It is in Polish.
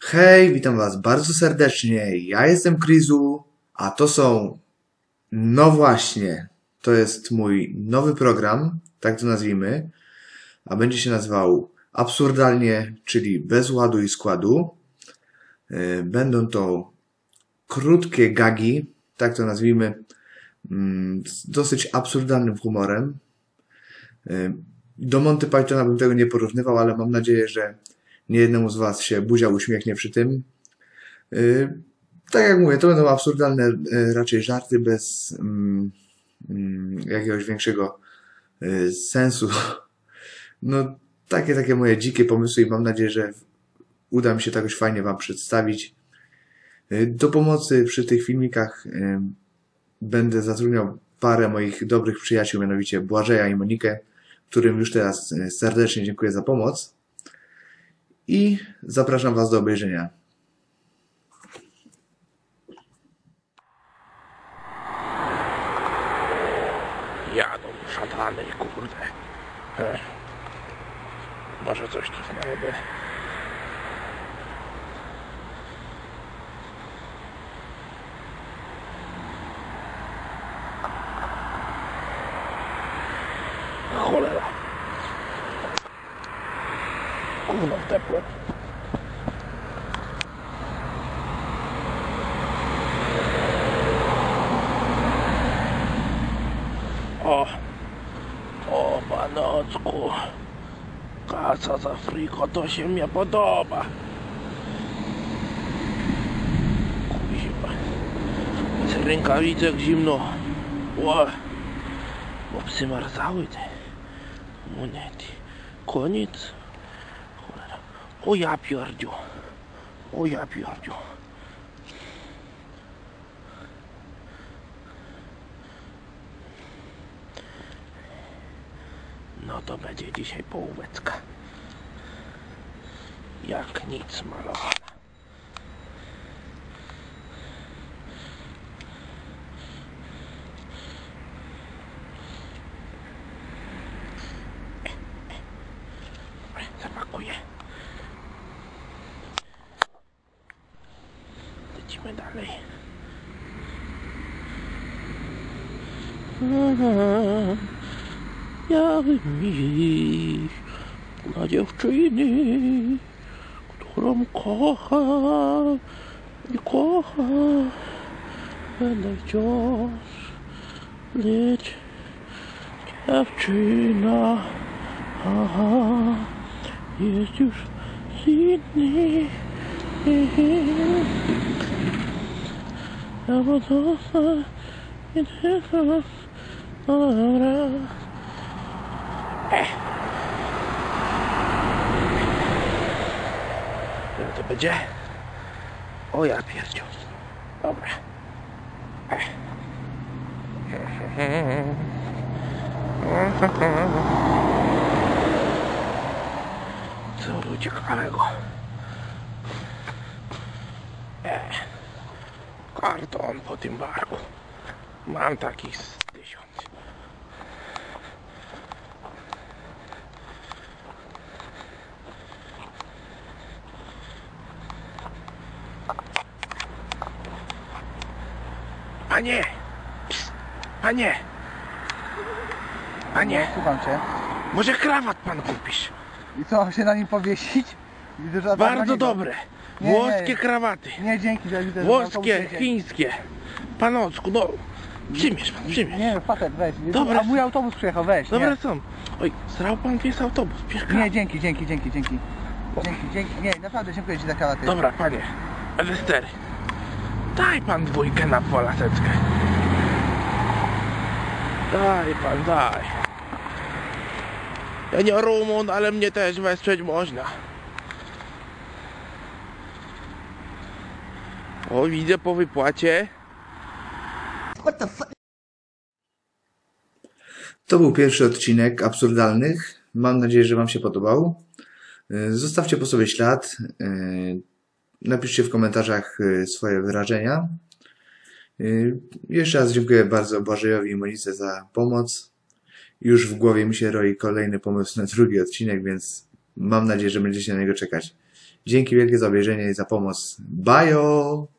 Hej, witam Was bardzo serdecznie. Ja jestem Krizu, a to są. No właśnie, to jest mój nowy program, tak to nazwijmy, a będzie się nazywał Absurdalnie, czyli bez ładu i składu. Yy, Będą to krótkie gagi, tak to nazwijmy, mm, z dosyć absurdalnym humorem. Yy, Do Monty Pythona bym tego nie porównywał, ale mam nadzieję, że niejednemu z Was się buzia uśmiechnie przy tym. Yy, Tak jak mówię, to będą absurdalne yy, raczej żarty bez mm, mm, jakiegoś większego yy, sensu. No, takie, takie moje dzikie pomysły i mam nadzieję, że uda mi się to jakoś fajnie Wam przedstawić. Do pomocy przy tych filmikach będę zatrudniał parę moich dobrych przyjaciół, mianowicie Błażeja i Monikę, którym już teraz serdecznie dziękuję za pomoc. I zapraszam Was do obejrzenia. Jadą szatany, kurde. Może coś tu znajdę. Gówno wdepłem. O, o panocku. Kasa za friko, to się mnie podoba. Kuźwa. Z rękawicek zimno. Ło. Bo psy te monety. Koniec. O ja pierdziu. O ja pierdziu. No to będzie dzisiaj połóweczka. Jak nic malowana. Dobra, Zapakuję. Lecimy dalej. Ja bym iść dla dziewczyny, którą kocham i kocham. Będę wciąż, lecz dziewczyna aha, jest już z innej. Ja bo to i tylko dobra. Ile to będzie? O ja pierdziu. Dobra. Co tu ciekawego? Karton po tym barku. Mam takich z tysiąc. Panie! Psst. Panie! Panie! Słucham cię. Może krawat pan kupisz? I co, się na nim powiesić? Bardzo dobre. Nie, Włoskie nie. krawaty. Nie, dzięki, że widzę, Włoskie, chińskie. Panocku, no. Przyjmiesz pan, przyjmiesz. Nie, facet, weź. Dobra. A mój autobus przyjechał, weź. Dobra Nie, są. Oj, srał pan pies autobus. Bierz nie dzięki, dzięki, dzięki, dzięki. Dzięki, dzięki. Nie, naprawdę dziękuję ci za krawaty. Dobra, panie. Estery. Daj pan dwójkę na polaseczkę. Daj pan, daj. Ja nie Rumun, ale mnie też wesprzeć można. O, widzę po wypłacie. To był pierwszy odcinek absurdalnych. Mam nadzieję, że Wam się podobał. Yy, Zostawcie po sobie ślad. yy, Napiszcie w komentarzach yy, swoje wyrażenia. Jeszcze raz dziękuję bardzo Błażejowi i Monice za pomoc. Już w głowie mi się roi kolejny pomysł na drugi odcinek, więc mam nadzieję, że będziecie na niego czekać. Dzięki wielkie za obejrzenie i za pomoc. Bajo!